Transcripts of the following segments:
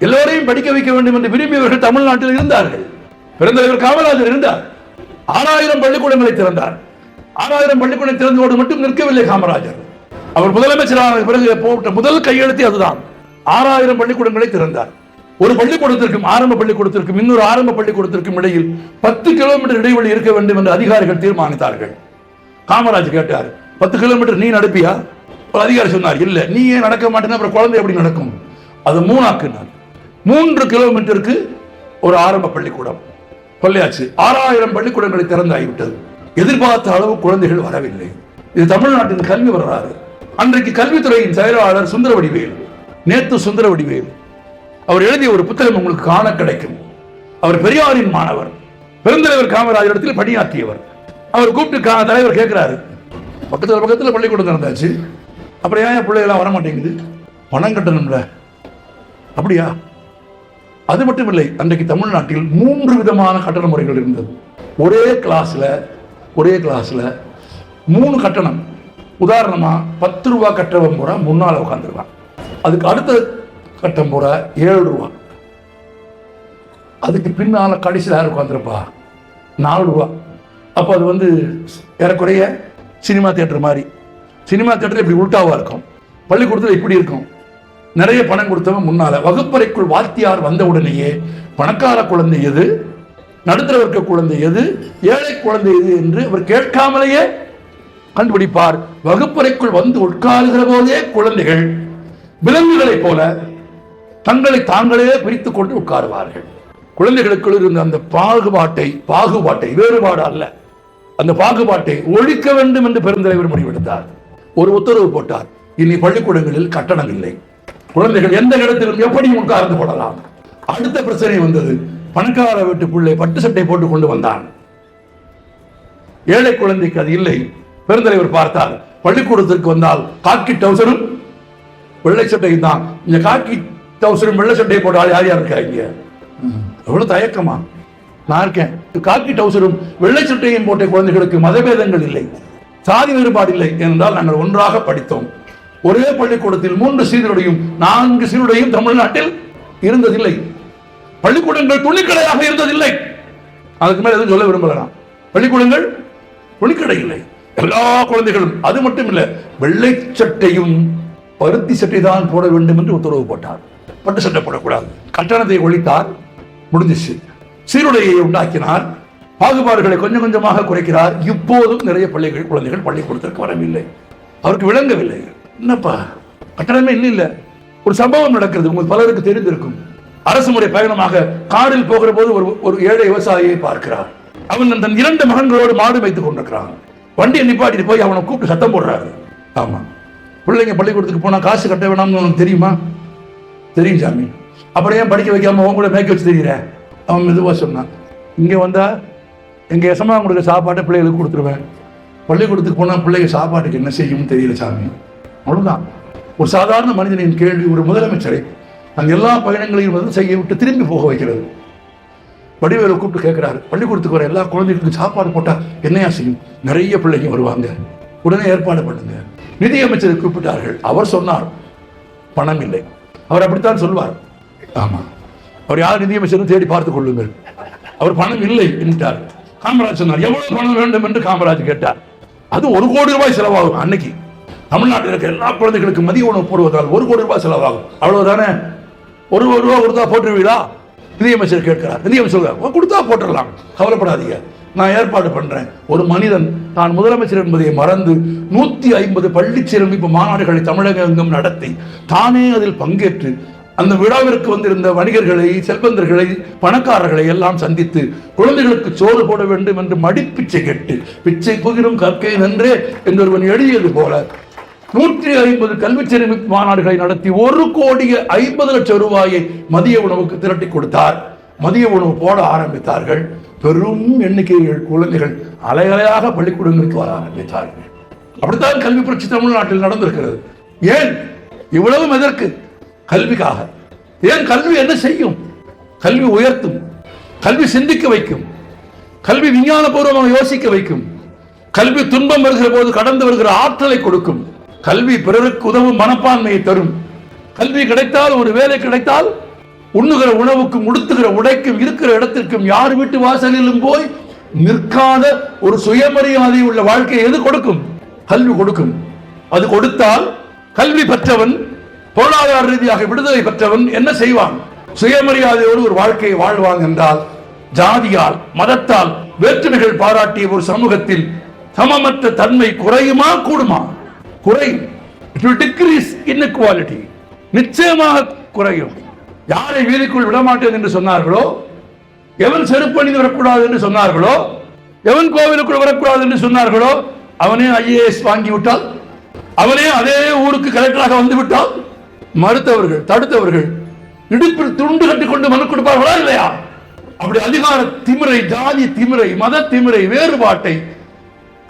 எல்லோரையும் படிக்க வைக்க வேண்டும் என்று விரும்பியவர்கள் தமிழ்நாட்டில் இருந்தார்கள். பெருந்தலைவர் காமராஜர் இருந்தார். ஆறாயிரம் பள்ளிக்கூடங்களை திறந்தார். ஆறாயிரம் பள்ளிக்கூடம் திறந்தோடு மட்டும் நிற்கவில்லை காமராஜர். அவர் முதலமைச்சராக பிறகு போட்ட முதல் கையெழுத்து அதுதான். ஆறாயிரம் பள்ளிக்கூடங்களை திறந்தார். ஒரு பள்ளிக்கூடத்திற்கும் ஆரம்ப பள்ளிக்கூடத்திற்கும் இன்னொரு ஆரம்ப பள்ளிக்கூடத்திற்கும் இடையில் பத்து கிலோமீட்டர் இடைவெளி இருக்க வேண்டும் என்று அதிகாரிகள் தீர்மானித்தார்கள். காமராஜ் கேட்டார் பத்து கிலோமீட்டர் நீ நடப்பியா? ஒரு அதிகாரி சொன்னார் இல்ல. நீ ஏன் நடக்க மாட்டேன்னா அப்புறம் குழந்தை எப்படி நடக்கும்? அது மூணாக்குனார் மூன்று கிலோமீட்டருக்கு ஒரு ஆரம்ப பள்ளிக்கூடம். கொள்ளையாச்சு. ஆறாயிரம் பள்ளிக்கூடங்களை திறந்தாகிவிட்டது. எதிர்பார்த்த அளவு குழந்தைகள் வரவில்லை. இது தமிழ்நாட்டின் கல்வி வரலாறு. அன்றைக்கு கல்வித்துறையின் செயலாளர் சுந்தரவடிவேல் நேத்து சுந்தரவடிவேல். அவர் எழுதிய ஒரு புத்தகம் உங்களுக்கு காண கிடைக்கும். அவர் பெரியாரின் மாணவர். பெருந்தலைவர் காமராஜர் இடத்தில் பணியாற்றியவர். அவர் கூப்பிட்டு கா- தலைவர் கேட்கிறாரு. பக்கத்தில் பக்கத்தில் பள்ளிக்கூடம் திறந்தாச்சு. அப்புறம் ஏன் பிள்ளைகள்லாம் வர மாட்டேங்குது பணம் கட்டணும்ல. அப்படியா? அது மட்டும் இல்லை அன்றைக்கு தமிழ்நாட்டில் மூன்று விதமான கட்டண முறைகள் இருந்தது. ஒரே கிளாஸில் ஒரே கிளாஸில் மூணு கட்டணம். உதாரணமா பத்து ரூபா கட்டணம் பூரா முன்னால் உட்காந்துருவான் அதுக்கு அடுத்த கட்டம் பூரா ஏழு ரூபா. அதுக்கு பின்னால் கடைசியில் யார் உட்காந்துருப்பா நாலு ரூபா. அப்போ அது வந்து ஏறக்குறைய சினிமா தேட்டர் மாதிரி. சினிமா தேட்டர் இப்படி உல்ட்டாவாக இருக்கும். பள்ளிக்கூடத்தில் இப்படி இருக்கும். நிறைய பணம் கொடுத்தவன் முன்னால. வகுப்பறைக்குள் வாத்தியார் வந்த உடனேயே பணக்கார குழந்தை எது? நடுத்தர வர்க்க குழந்தை எது? ஏழை குழந்தை எது? என்று அவர் கேட்காமலேயே கண்டுபிடிப்பார். வகுப்பறைக்குள் வந்து உட்காருகிற போதே குழந்தைகள் விலங்குகளைப் போல தங்களை தாங்களே பிரித்து கொண்டு உட்காருவார்கள். குழந்தைகளுக்குள் இருந்த அந்த பாகுபாட்டை பாகுபாட்டை வேறுபாடு அல்ல. அந்த பாகுபாட்டை ஒழிக்க வேண்டும் என்று பெருந்தலைவர் முடிவெடுத்தார். ஒரு உத்தரவு போட்டார். இனி பள்ளிக்கூடங்களில் கட்டணம் இல்லை. குழந்தைகள் எந்த இடத்திலும் எப்படி உட்கார்ந்து கொள்ளலாம் அடுத்த பிரச்சனை வந்தது. பணக்கார வீட்டு பிள்ளை பட்டு சட்டை போட்டு கொண்டு வந்தான். ஏழை குழந்தைக்கு அது இல்லை. பெருந்தலைவர் பார்த்தார். பள்ளிக்கூடத்திற்கு வந்தால் காக்கி டவுசரும் வெள்ளை சட்டையும் தான். இந்த காக்கி டவுசரும் வெள்ளை சட்டையை போட்டால் ஆள் யார் யார் இருக்கா இங்க? எவ்வளவு தயக்கமா? நான் இருக்கேன். காக்கி டவுசரும் வெள்ளை சட்டையும் போட்ட குழந்தைகளுக்கு மதபேதங்கள் இல்லை. சாதி வேறுபாடு இல்லை. என்றால் நாங்கள் ஒன்றாக படித்தோம். ஒரே பள்ளிக்கூடத்தில் மூன்று சீருடையும் நான்கு சீருடையும் தமிழ்நாட்டில் இருந்ததில்லை. பள்ளிக்கூடங்கள் துணிக்கடையாக இருந்ததில்லை. அதுக்கு மேல எதுவும் சொல்ல விரும்பலாம் பள்ளிக்கூடங்கள் துணிக்கடை இல்லை. எல்லா குழந்தைகளும் அது மட்டும் இல்லை வெள்ளை சட்டையும் பருத்தி சட்டை தான் போட வேண்டும் என்று உத்தரவு போட்டார். பட்டு சட்டை போடக்கூடாது. கட்டணத்தை ஒழித்தார். முடிஞ்சிச்சு. சீருடையை உண்டாக்கினார். பாகுபாடுகளை கொஞ்சம் கொஞ்சமாக குறைக்கிறார். இப்போதும் நிறைய பள்ளிகள் குழந்தைகள் பள்ளிக்கூடத்திற்கு வரவில்லை. அவருக்கு விளங்கவில்லை. என்னப்பா? கட்டணமே இல்லை இல்லை ஒரு சம்பவம் நடக்கிறது உங்களுக்கு பலருக்கு தெரிந்திருக்கும். அரசு முறை பயணமாக காரில் போகிற போது ஒரு ஒரு ஏழை விவசாயியை பார்க்கிறார். அவன் தன் இரண்டு மகன்களோடு மாடு வைத்துக் கொண்டிருக்கிறான். வண்டியை நிப்பாட்டிட்டு போய் அவனை கூப்பிட்டு சத்தம் போடுறாரு. ஆமா. பிள்ளைங்க பள்ளிக்கூடத்துக்கு போனால் காசு கட்ட வேணாம்னு உனக்கு தெரியுமா? தெரியும் சாமி. அப்புறம் ஏன் படிக்க வைக்காம அவன் கூட மேய்க்க வச்சு தெரியுற? அவன் மெதுவாக சொன்னான். இங்கே வந்தால் எங்கள் எசமா கொடுக்க சாப்பாட்டை பிள்ளைகளுக்கு கொடுத்துருவேன். பள்ளிக்கூடத்துக்கு போனால் பிள்ளைங்க சாப்பாட்டுக்கு என்ன செய்யும்னு தெரியல சாமி. அவ்வளவுதான் ஒரு சாதாரண மனிதனின் கேள்வி ஒரு முதலமைச்சரை அந்த எல்லா பயணங்களையும் வந்து செய்ய விட்டு திரும்பி போக வைக்கிறது. வடிவேலு கூப்பிட்டு கேட்கிறாரு பள்ளிக்கூடத்துக்கு வர எல்லா குழந்தைகளுக்கும் சாப்பாடு போட்டா என்னையா செய்யும்? நிறைய பிள்ளைங்க வருவாங்க. உடனே ஏற்பாடு பண்ணுங்க. நிதியமைச்சரை கூப்பிட்டார்கள். அவர் சொன்னார் பணம் இல்லை. அவர் அப்படித்தான் சொல்வார். ஆமா. அவர் யார் நிதியமைச்சரும் தேடி பார்த்துக் கொள்ளுங்கள். அவர் பணம் இல்லை என்றார் காமராஜ் சொன்னார் எவ்வளவு பணம் வேண்டும்? என்று காமராஜ் கேட்டார். அது ஒரு கோடி ரூபாய் செலவாகும் அன்னைக்கு. தமிழ்நாட்டில் இருக்க எல்லா குழந்தைகளுக்கும் மதிய உணவு போடுவதால் ஒரு கோடி ரூபாய் செலவாகும். அவ்வளவுதானே? ஒரு ஒரு ரூபா கொடுத்தா போட்டுருவீங்களா நிதியமைச்சர் கேட்கிறார். நிதியமைச்சர் கொடுத்தா போட்டுடலாம் கவலைப்படாதீங்க. நான் ஏற்பாடு பண்றேன். ஒரு மனிதன் தான் முதலமைச்சர் என்பதை மறந்து நூத்தி ஐம்பது பள்ளி சீரமைப்பு மாநாடுகளை தமிழகம் நடத்தி தானே அதில் பங்கேற்று அந்த விழாவிற்கு வந்திருந்த வணிகர்களை செல்வந்தர்களை பணக்காரர்களை எல்லாம் சந்தித்து குழந்தைகளுக்கு சோறு போட வேண்டும் என்று மடிப்பிச்சை கேட்டு பிச்சை புகிரும் கற்கை நன்றே என்று ஒருவன் எழுதியது போல நூற்றி ஐம்பது கல்வி சேமிப்பு மாநாடுகளை நடத்தி ஒரு கோடியே ஐம்பது லட்சம் ரூபாயை மதிய உணவுக்கு திரட்டி கொடுத்தார். மதிய உணவு போட ஆரம்பித்தார்கள். பெரும் எண்ணிக்கைகள் குழந்தைகள் அலையலையாக பள்ளிக்கூடங்களுக்கு வர ஆரம்பித்தார்கள். அப்படித்தான் கல்வி புரட்சி தமிழ்நாட்டில் நடந்திருக்கிறது. ஏன்? இவ்வளவும் எதற்கு கல்விக்காக. ஏன் கல்வி என்ன செய்யும்? கல்வி உயர்த்தும். கல்வி சிந்திக்க வைக்கும். கல்வி விஞ்ஞானபூர்வமாக யோசிக்க வைக்கும். கல்வி துன்பம் வருகிற போது கடந்து வருகிற ஆற்றலை கொடுக்கும். கல்வி பிறருக்கு உதவும் மனப்பான்மையை தரும். கல்வி கிடைத்தால் ஒரு வேலை கிடைத்தால் உண்ணுகிற உணவுக்கும் உடுத்துகிற உடைக்கும் இருக்கிற இடத்திற்கும் யார் வீட்டு வாசலிலும் போய் நிற்காத ஒரு சுயமரியாதை உள்ள வாழ்க்கையை எது கொடுக்கும்? கல்வி கொடுக்கும். அது கொடுத்தால் கல்வி பெற்றவன் பொருளாதார ரீதியாக விடுதலை பெற்றவன் என்ன செய்வான்? சுயமரியாதையோடு ஒரு வாழ்க்கையை வாழ்வான் என்றால் ஜாதியால் மதத்தால் வேற்றுமைகள் பாராட்டிய ஒரு சமூகத்தில் சமமற்ற தன்மை குறையுமா கூடுமா? குறையும். It will decrease inequality. நிச்சயமாக குறையும். யாரை வீதிக்குள் விடமாட்டேன் என்று சொன்னார்களோ? எவன் செருப்பணிந்து வரக்கூடாது என்று சொன்னார்களோ? எவன் கோவிலுக்குள் வரக்கூடாது என்று சொன்னார்களோ? அவனே ஐஏஎஸ் வாங்கி விட்டால் அவனே அதே ஊருக்கு கலெக்டராக வந்து விட்டால் மறுத்தவர்கள் தடுத்தவர்கள் இடுப்பில் துண்டு கட்டிக்கொண்டு மனு கொடுப்பார்களா இல்லையா? அப்படி அதிகார திமிரை ஜாதி திமிரை மத திமிரை வேறுபாட்டை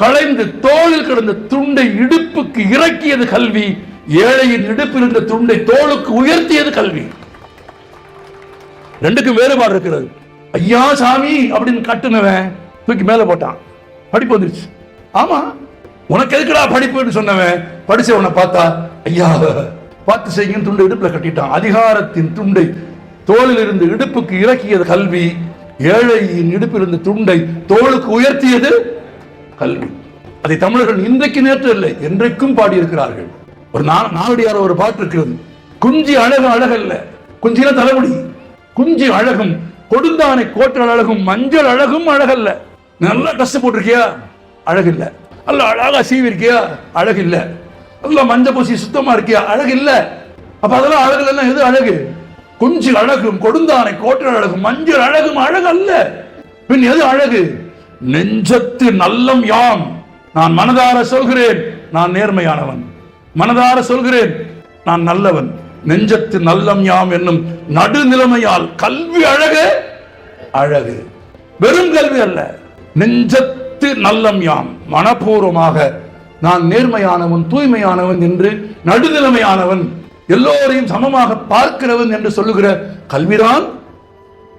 களைந்து தோளில் கிடந்த துண்டை இடுப்புக்கு இறக்கியது கல்வி. ஏழையின் இடுப்பில் இருந்த துண்டை தோளுக்கு உயர்த்தியது கல்வி. ரெண்டுக்கும் வேறுபாடு இருக்கிறது. ஐயா சாமி அப்படின்னு கட்டுனவன் தூக்கி மேல போட்டான். படிப்பு வந்துருச்சு. ஆமா உனக்கு எதுக்குடா படிப்புன்னு சொன்னவன்? படிச்சவனை பார்த்தா ஐயா பார்த்து செய்யும் துண்டை இடுப்புல கட்டிட்டான். அதிகாரத்தின் துண்டை தோளில் இருந்து இடுப்புக்கு இறக்கியது கல்வி. ஏழையின் இடுப்பிலிருந்து துண்டை தோளுக்கு உயர்த்தியது கல்வி. அதை தமிழர்கள் இன்றைக்கு நேற்று இல்லை என்றைக்கும் பாடியிருக்கிறார்கள். ஒரு நா- நாவடியார் ஒரு பாட்டு இருக்கிறது குஞ்சி அழகு அழகல்ல குஞ்சின தலைமுடி. குஞ்சி அழகும் கொடுந்தானை கோட்டல் அழகும் மஞ்சள் அழகும் அழகல்ல. நல்லா கஷ்டப்பட்டிருக்கியா அழகில்ல. அல்ல அழகா சீவிருக்கியா? அழகில்ல. நல்லா மஞ்ச பூசி சுத்தமா இருக்கியா? அழகு இல்ல அப்ப அதெல்லாம் அழகு இல்லைன்னா எது அழகு? குஞ்சு அழகும் கொடுந்தானை கோட்டல் அழகும் மஞ்சள் அழகும் அழகு அல்ல பின் எது அழகு? நெஞ்சத்து நல்லம் யாம்? நான் மனதார சொல்கிறேன் நான் நேர்மையானவன். மனதார சொல்கிறேன் நான் நல்லவன். நெஞ்சத்து நல்லம் யாம் என்னும் நடுநிலைமையால் கல்வி அழகு அழகு. வெறும் கல்வி அல்ல நெஞ்சத்து நல்லம் யாம். மனப்பூர்வமாக நான் நேர்மையானவன் தூய்மையானவன் என்று நடுநிலைமையானவன் எல்லோரையும் சமமாக பார்க்கிறவன் என்று சொல்லுகிற கல்விதான்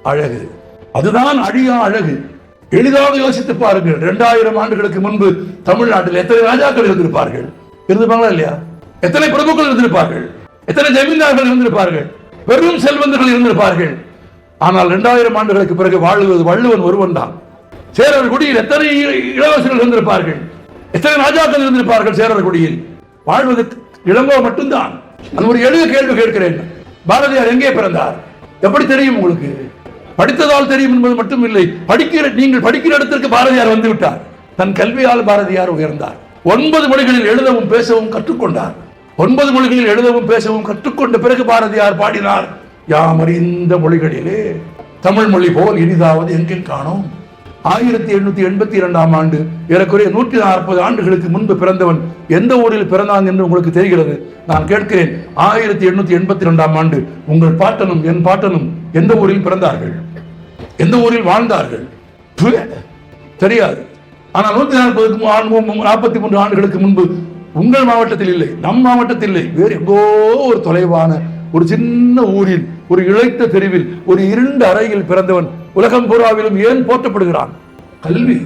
அழகு. அதுதான் அழியா அழகு. எளிதாக யோசித்து பாருங்கள் இரண்டாயிரம் ஆண்டுகளுக்கு முன்பு தமிழ்நாட்டில் எத்தனை ராஜாக்கள் இருந்திருப்பார்கள்? இருந்திருப்பாங்களா இல்லையா? எத்தனை பிரபுக்கள் இருந்திருப்பார்கள்? எத்தனை ஜமீன்தார்கள் இருந்திருப்பார்கள்? பெரும் செல்வந்தர்கள் இருந்திருப்பார்கள். ஆனால் இரண்டாயிரம் ஆண்டுகளுக்கு பிறகு வாழுவது வள்ளுவன் ஒருவன் தான். சேரர் குடியில் எத்தனை இ- இளவரசர்கள் இருந்திருப்பார்கள்? எத்தனை ராஜாக்கள் இருந்திருப்பார்கள் சேரர் குடியில் வாழ்வது இளங்கோ மட்டும்தான். அது ஒரு எளிய கேள்வி கேட்கிறேன். பாரதியார் எங்கே பிறந்தார்? எப்படி தெரியும் உங்களுக்கு? படித்ததால் தெரியும் என்பது மட்டும் இல்லை படிக்கிற நீங்கள் படிக்கிற இடத்திற்கு பாரதியார் வந்துவிட்டார். தன் கல்வியால் பாரதியார் உயர்ந்தார். ஒன்பது மொழிகளில் எழுதவும் பேசவும் கற்றுக்கொண்டார். ஒன்பது மொழிகளில் எழுதவும் பேசவும் கற்றுக்கொண்ட பிறகு பாரதியார் பாடினார் யாம் அறிந்த மொழிகளிலே தமிழ் மொழி போல் இனிதாவது எங்கே காணோம். ஆயிரத்தி எண்ணூத்தி எண்பத்தி இரண்டாம் ஆண்டு ஏறக்குறைய நூற்றி நாற்பது ஆண்டுகளுக்கு முன்பு பிறந்தவன் எந்த ஊரில் பிறந்தான் என்று உங்களுக்கு தெரிகிறது? நான் கேட்கிறேன். ஆயிரத்தி எண்ணூத்தி எண்பத்தி இரண்டாம் ஆண்டு உங்கள் பாட்டனும் என் பாட்டனும் எந்த ஊரில் பிறந்தார்கள்? எந்த ஊரில் வாழ்ந்தார்கள்? தெரியாது. ஆனால் நூத்தி நாற்பதுக்கு நாற்பத்தி மூன்று ஆண்டுகளுக்கு முன்பு உங்கள் மாவட்டத்தில் இல்லை நம் மாவட்டத்தில் இல்லை. வேறு எங்கோ ஒரு தொலைவான ஒரு சின்ன ஊரில் ஒரு இழைத்த தெருவில் ஒரு இருண்ட அறையில் பிறந்தவன் உலகம் பூராவிலும் ஏன் போற்றப்படுகிறான்? கல்வி.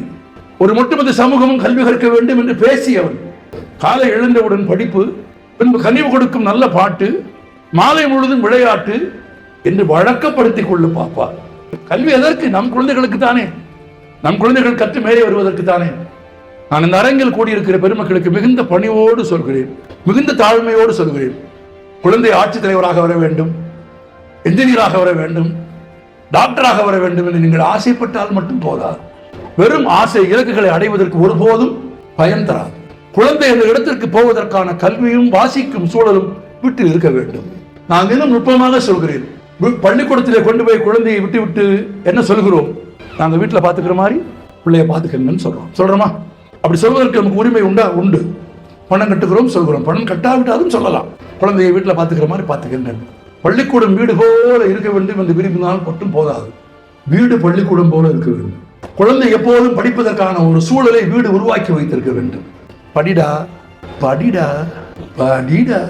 ஒரு ஒட்டுமொத்த சமூகமும் கல்வி கற்க வேண்டும் என்று பேசியவன். காலை எழுந்தவுடன் படிப்பு பின்பு கனிவு கொடுக்கும் நல்ல பாட்டு மாலை முழுதும் விளையாட்டு என்று வழக்கப்படுத்திக் கொள்ளு பாப்பா. கல்வி எதற்கு? நம் குழந்தைகளுக்கு தானே. நம் குழந்தைகள் கற்று மேலே வருவதற்கு தானே. நான் இந்த அரங்கில் கூடியிருக்கிற பெருமக்களுக்கு மிகுந்த பணிவோடு சொல்கிறேன். மிகுந்த தாழ்மையோடு சொல்கிறேன். குழந்தை ஆட்சித் தலைவராக வர வேண்டும். என்ஜினியராக வர வேண்டும். டாக்டராக வர வேண்டும் என்று நீங்கள் ஆசைப்பட்டால் மட்டும் போதாது வெறும் ஆசை இலக்குகளை அடைவதற்கு ஒருபோதும் பயன் தராது. குழந்தை அந்த இடத்திற்கு போவதற்கான கல்வியும் வாசிக்கும் சூழலும் வீட்டில் இருக்க வேண்டும். நான் இன்னும் நுட்பமாக சொல்கிறேன். பள்ளிக்கூடத்திலே கொண்டு போய் குழந்தையை விட்டு விட்டு என்ன சொல்கிறோம்? நாங்கள் வீட்டில் பார்த்துக்கிற மாதிரி பிள்ளைய பார்த்துக்கங்கன்னு சொல்கிறோம் சொல்கிறோமா அப்படி சொல்வதற்கு நமக்கு உரிமை உண்டா? உண்டு. பணம் கட்டுக்கிறோம் சொல்கிறோம். பணம் கட்டாவிட்டாலும் சொல்லலாம். குழந்தையை வீட்டில் பார்த்துக்கிற மாதிரி பார்த்துக்கின்றேன் பள்ளிக்கூடம் வீடு போல இருக்க வேண்டும் என்று விரும்பினால் மட்டும் போதாது. வீடு பள்ளிக்கூடம் போல இருக்க வேண்டும். குழந்தை எப்போதும் படிப்பதற்கான ஒரு சூழலை வீடு உருவாக்கி வைத்திருக்க வேண்டும். படிடா படிடா படிடா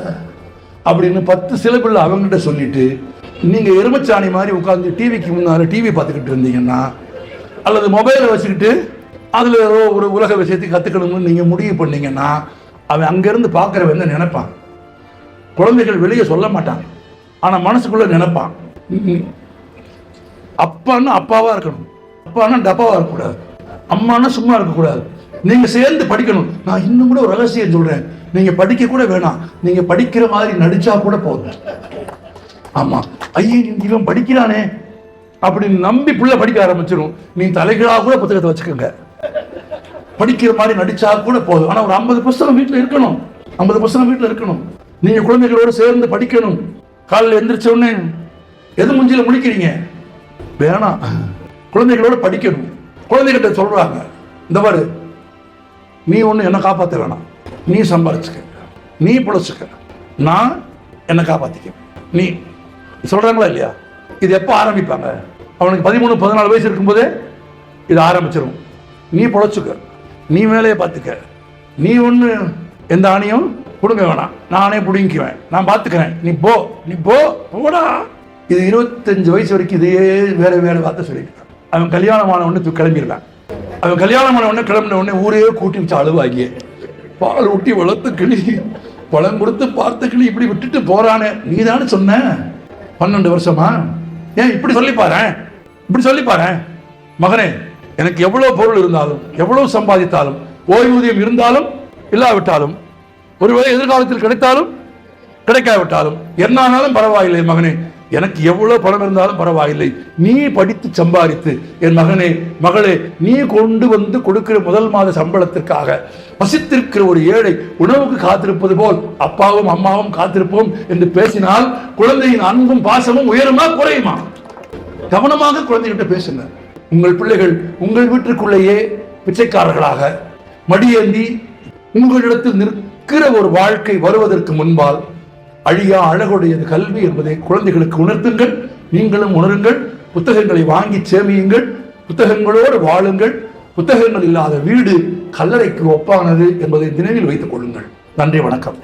அப்படின்னு பத்து சிலபிள் அவங்ககிட்ட சொல்லிட்டு நீங்கள் எருமச்சாணி மாதிரி உட்காந்து டிவிக்கு முன்னால் டிவி பார்த்துக்கிட்டு இருந்தீங்கன்னா அல்லது மொபைலை வச்சுக்கிட்டு அதில் ஏதோ ஒரு உலக விஷயத்தை கற்றுக்கணும்னு நீங்கள் முடிவு பண்ணீங்கன்னா அவன் அங்கேருந்து பார்க்குறவன் தான் நினைப்பான்? குழந்தைகள் வெளியே சொல்ல மாட்டான். ஆனால் மனசுக்குள்ளே நினைப்பான். அப்பான்னா அப்பாவாக இருக்கணும். அப்பான்னா டப்பாவாக இருக்கக்கூடாது. அம்மானா சும்மா இருக்கக்கூடாது. நீங்கள் சேர்ந்து படிக்கணும். நான் இன்னும் கூட ஒரு ரகசியம் சொல்கிறேன் நீங்கள் படிக்க கூட வேணாம். நீங்கள் படிக்கிற மாதிரி நடித்தா கூட போதும். ஆமா. ஐயோ இவன் படிக்கிறானே அப்படின்னு நம்பி புள்ள படிக்க ஆரம்பிச்சிடும் நீ தலைகளாக கூட புத்தகத்தை வச்சுக்கோங்க. படிக்கிற மாதிரி நடிச்சா கூட போதும். ஆனா ஒரு ஐம்பது புஸ்தகம் வீட்டுல இருக்கணும். ஐம்பது புஸ்தகம் வீட்டுல இருக்கணும். நீங்க குழந்தைகளோட சேர்ந்து படிக்கணும். காலையில் எந்திரிச்ச உடனே எது முஞ்சில முடிக்கிறீங்க வேணாம். குழந்தைகளோட படிக்கணும். குழந்தைகிட்ட சொல்றாங்க. இந்த மாதிரி நீ ஒண்ணு என்ன காப்பாத்த வேணாம். நீ சம்பாரிச்சுக்க. நீ பிழைச்சுக்க. நான் என்னை காப்பாத்திக்க நீ சொல்கிறாங்களா இல்லையா? இது எப்போ ஆரம்பிப்பாங்க? அவனுக்கு பதிமூணு பதினாலு வயசு இருக்கும்போதே இது ஆரம்பிச்சிடும் நீ பொழைச்சிக்க. நீ வேலையை பார்த்துக்க. நீ ஒன்று எந்த ஆணையும் கொடுங்க வேணாம். நானே பிடிங்கிக்குவேன். நான் பார்த்துக்கிறேன். நீ போ. நீ போ. போடா. இது இருபத்தஞ்சு வயசு வரைக்கும் இதே வேறு வேறு வார்த்தை சொல்லிட்டு அவன் கல்யாணமான உடனே தூக்கி கிளம்பிடுவேன் அவன் கல்யாணமான உடனே கிளம்பின உடனே ஊரே கூட்டி வச்சு அழுவாகியே பால் ஊட்டி வளர்த்து கிளி பழம் கொடுத்து பார்த்து கிளி இப்படி விட்டுட்டு போகிறானே நீ தானே சொன்ன? பன்னெண்டு வருஷமா? ஏன் இப்படி சொல்லி பாரேன். இப்படி சொல்லி பாரேன். மகனே எனக்கு எவ்வளவு பொருள் இருந்தாலும் எவ்வளவு சம்பாதித்தாலும் ஓய்வூதியம் இருந்தாலும் இல்லாவிட்டாலும் ஒருவேளை எதிர்காலத்தில் கிடைத்தாலும் கிடைக்காவிட்டாலும் என்ன ஆனாலும் பரவாயில்லை மகனே. எனக்கு எவ்வளவு பணம் இருந்தாலும் பரவாயில்லை. நீ படித்து சம்பாதித்து என் மகனே மகளே நீ கொண்டு வந்து கொடுக்கிற முதல் மாத சம்பளத்திற்காக பசித்திருக்கிற ஒரு ஏழை உணவுக்கு காத்திருப்பது போல் அப்பாவும் அம்மாவும் காத்திருப்போம் என்று பேசினால் குழந்தையின் அன்பும் பாசமும் உயருமா குறையுமா? கவனமாக குழந்தைகிட்ட பேசுங்க உங்கள் பிள்ளைகள் உங்கள் வீட்டிற்குள்ளேயே பிச்சைக்காரர்களாக மடியேந்தி உங்களிடத்தில் நிற்கிற ஒரு வாழ்க்கை வருவதற்கு முன்பால் அழியா அழகுடையது கல்வி என்பதை குழந்தைகளுக்கு உணர்த்துங்கள். நீங்களும் உணருங்கள். புத்தகங்களை வாங்கி சேமியுங்கள். புத்தகங்களோடு வாழுங்கள். புத்தகங்கள் இல்லாத வீடு கல்லறைக்கு ஒப்பானது என்பதை நினைவில் வைத்துக் கொள்ளுங்கள். நன்றி வணக்கம்.